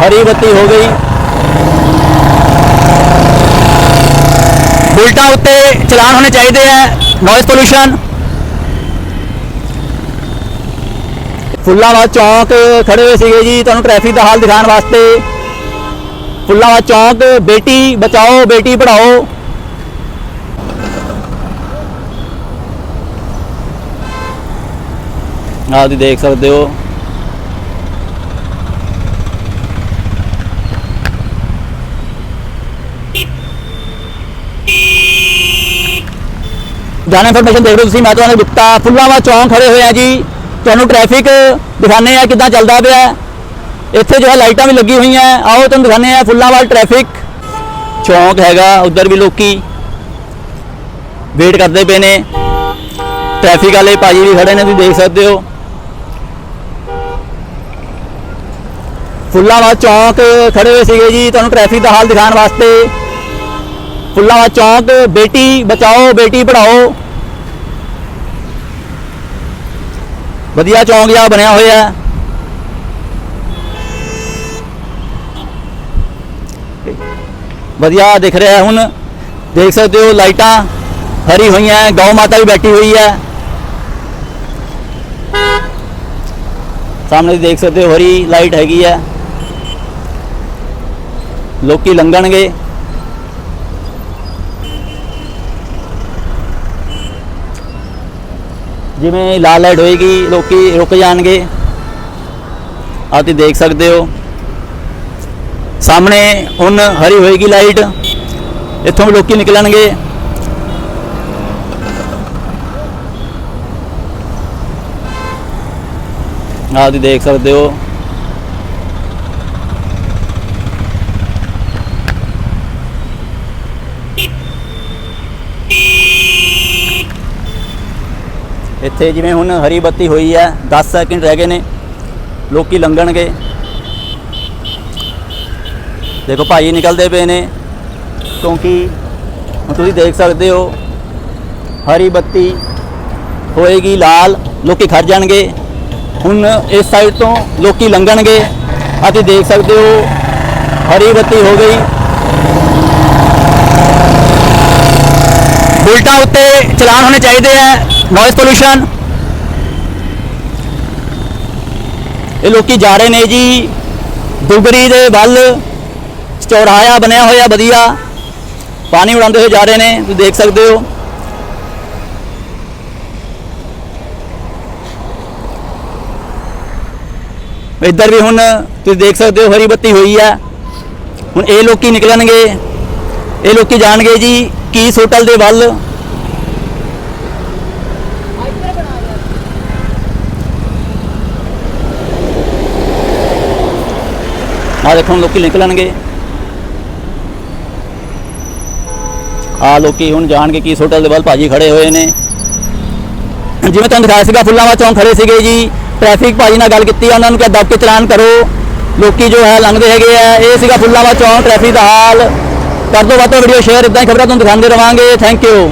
ਹਰੀ ਬੱਤੀ ਹੋ ਗਈ। ਬੁਲਟਾਂ ਉੱਤੇ ਚਲਾਨ ਹੋਣੇ ਚਾਹੀਦੇ ਆ ਨੋਇਸ ਪੋਲੂਸ਼ਨ ਫੁੱਲਾਵਾ ਚੌਂਕ ਖੜੇ ਹੋਏ ਸੀਗੇ ਜੀ, ਤੁਹਾਨੂੰ ਟ੍ਰੈਫਿਕ ਦਾ ਹਾਲ ਦਿਖਾਉਣ ਵਾਸਤੇ। ਫੁੱਲਾਵਾ ਚੌਂਕ, ਬੇਟੀ ਬਚਾਓ, ਬੇਟੀ ਪੜਾਓ ਆਹ ਤੁਸੀਂ ਦੇਖ ਸਕਦੇ ਹੋ। ਜਾਣਾ ਇਨਫੋਰਮੇਸ਼ਨ ਦੇਖ ਰਹੇ ਤੁਸੀਂ, ਮੈਂ ਤੁਹਾਨੂੰ ਗੁਪਤਾ ਫੁੱਲਾਵਾ ਚੌਂਕ ਖੜੇ ਹੋਏ ਆ ਜੀ। ਤੁਹਾਨੂੰ ਟ੍ਰੈਫਿਕ ਦਿਖਾਣੇ ਆ ਕਿੱਦਾਂ ਚੱਲਦਾ ਪਿਆ ਇੱਥੇ ਜੋ ਹੈ ਲਾਈਟਾਂ ਵੀ ਲੱਗੀ ਹੋਈਆਂ ਆਓ ਤੁਹਾਨੂੰ ਦਿਖਾਣੇ ਆ ਫੁੱਲਾਵਾ ਟ੍ਰੈਫਿਕ ਚੌਂਕ ਹੈਗਾ ਉਧਰ ਵੀ ਲੋਕੀ ਵੇਟ ਕਰਦੇ ਪਏ ਨੇ। ਟ੍ਰੈਫਿਕ ਵਾਲੇ ਭਾਜੀ ਵੀ ਖੜੇ ਨੇ, ਤੁਸੀਂ ਦੇਖ ਸਕਦੇ ਹੋ। ਫੁੱਲਾਵਾ ਚੌਂਕ ਖੜੇ ਹੋਏ ਸੀਗੇ ਜੀ, ਤੁਹਾਨੂੰ ਟ੍ਰੈਫਿਕ ਦਾ ਹਾਲ ਦਿਖਾਉਣ ਵਾਸਤੇ। ਫੁੱਲਾਵਾ ਚੌਂਕ ਬੇਟੀ ਬਚਾਓ ਬੇਟੀ ਪੜਾਓ ਵਧੀਆ ਚੌਂਕ ਜਿਹਾ ਬਣਿਆ ਹੋਇਆ ਹੈ ਵਧੀਆ ਦਿਖ ਰਿਹਾ ਹੈ ਹੁਣ ਦੇਖ ਸਕਦੇ ਹੋ ਲਾਈਟਾਂ ਹਰੀ ਹੋਈਆਂ ਹੈ ਗਊ ਮਾਤਾ ਵੀ ਬੈਠੀ ਹੋਈ ਹੈ ਸਾਹਮਣੇ ਦੇਖ ਸਕਦੇ ਹੋ ਹਰੀ ਲਾਈਟ ਹੈਗੀ ਹੈ ਲੋਕੀ ਲੰਘਣਗੇ ਜਿਵੇਂ ਲਾਲ ਲਾਈਟ ਹੋਏਗੀ, ਲੋਕੀ ਰੁਕ ਜਾਣਗੇ। ਆਹ ਤੁਸੀਂ ਦੇਖ ਸਕਦੇ ਹੋ। ਸਾਹਮਣੇ ਹੁਣ ਹਰੀ ਹੋਏਗੀ ਲਾਈਟ ਇੱਥੋਂ ਵੀ ਲੋਕੀ ਨਿਕਲਣਗੇ। ਆਹ ਤੁਸੀਂ ਦੇਖ ਸਕਦੇ ਹੋ। ਇੱਥੇ ਜਿਵੇਂ ਹੁਣ ਹਰੀ ਬੱਤੀ ਹੋਈ ਹੈ 10 ਸੈਕਿੰਡ ਰਹਿ ਗਏ ਨੇ, ਲੋਕੀ ਲੰਘਣਗੇ। ਦੇਖੋ ਭਾਈ ਨਿਕਲਦੇ ਪਏ ਨੇ, ਕਿਉਂਕਿ ਤੁਸੀਂ ਦੇਖ ਸਕਦੇ ਹੋ, ਹਰੀ ਬੱਤੀ ਹੋਏਗੀ ਲਾਲ, ਲੋਕੀ ਖੜ ਜਾਣਗੇ। ਹੁਣ ਇਸ ਸਾਈਡ ਤੋਂ ਲੋਕੀ ਲੰਘਣਗੇ ਅਤੇ ਦੇਖ ਸਕਦੇ ਹੋ, ਹਰੀ ਬੱਤੀ ਹੋ ਗਈ। ਬੁਲਟਾਂ ਉੱਤੇ ਚਲਾਨ ਹੋਣੇ ਚਾਹੀਦੇ ਆ ਨੋਇਸ ਪੋਲੂਸ਼ਨ ਇਹ ਲੋਕੀ ਜਾ ਰਹੇ ਨੇ ਜੀ। ਦੁਗਰੀ ਦੇ ਵੱਲ ਚੌੜਾਇਆ ਬਣਿਆ ਹੋਇਆ, ਵਧੀਆ। ਪਾਣੀ ਉਡਾਉਂਦੇ ਹੋਏ ਜਾ ਰਹੇ ਨੇ, ਤੁਸੀਂ ਦੇਖ ਸਕਦੇ ਹੋ। ਇੱਧਰ ਵੀ ਹੁਣ ਤੁਸੀਂ ਦੇਖ ਸਕਦੇ ਹੋ, ਹਰੀ ਬੱਤੀ ਹੋਈ ਹੈ। ਹੁਣ ਇਹ ਲੋਕੀ ਨਿਕਲਣਗੇ। ਇਹ ਲੋਕੀ ਜਾਣਗੇ ਜੀ ਕੀਸ ਹੋਟਲ ਦੇ ਵੱਲ ਆ ਦੇਖੋ, ਹੁਣ ਲੋਕੀ ਨਿਕਲਣਗੇ ਆ ਲੋਕੀ ਹੁਣ ਜਾਣਗੇ ਕੀਸ ਹੋਟਲ ਦੇ ਵੱਲ ਭਾਜੀ ਖੜੇ ਹੋਏ ਨੇ। ਜਿਵੇਂ ਤੁਹਾਨੂੰ ਦਿਖਾਇਆ ਸੀਗਾ ਫੁੱਲਾਵਾ ਚੌਂਕ ਖੜੇ ਸੀਗੇ ਜੀ। ਟ੍ਰੈਫਿਕ ਭਾਜੀ ਨਾਲ ਗੱਲ ਕੀਤੀ ਉਹਨਾਂ ਨੂੰ ਕਿਹਾ ਦੱਬ ਕੇ ਚਲਾਨ ਕਰੋ। ਲੋਕੀ ਜੋ ਹੈ, ਲੰਘਦੇ ਹੈਗੇ ਆ। ਇਹ ਸੀਗਾ ਫੁੱਲਾਵਾ ਚੌਂਕ ਟ੍ਰੈਫਿਕ ਦਾ ਹਾਲ। ਕਰ ਦੋ ਵੱਧ ਤੋਂ ਵੀਡੀਓ ਸ਼ੇਅਰ ਇਦਾਂ ਹੀ ਖਬਰਾਂ ਤੁਹਾਨੂੰ ਦਿਖਾਉਂਦੇ ਰਵਾਂਗੇ। Thank you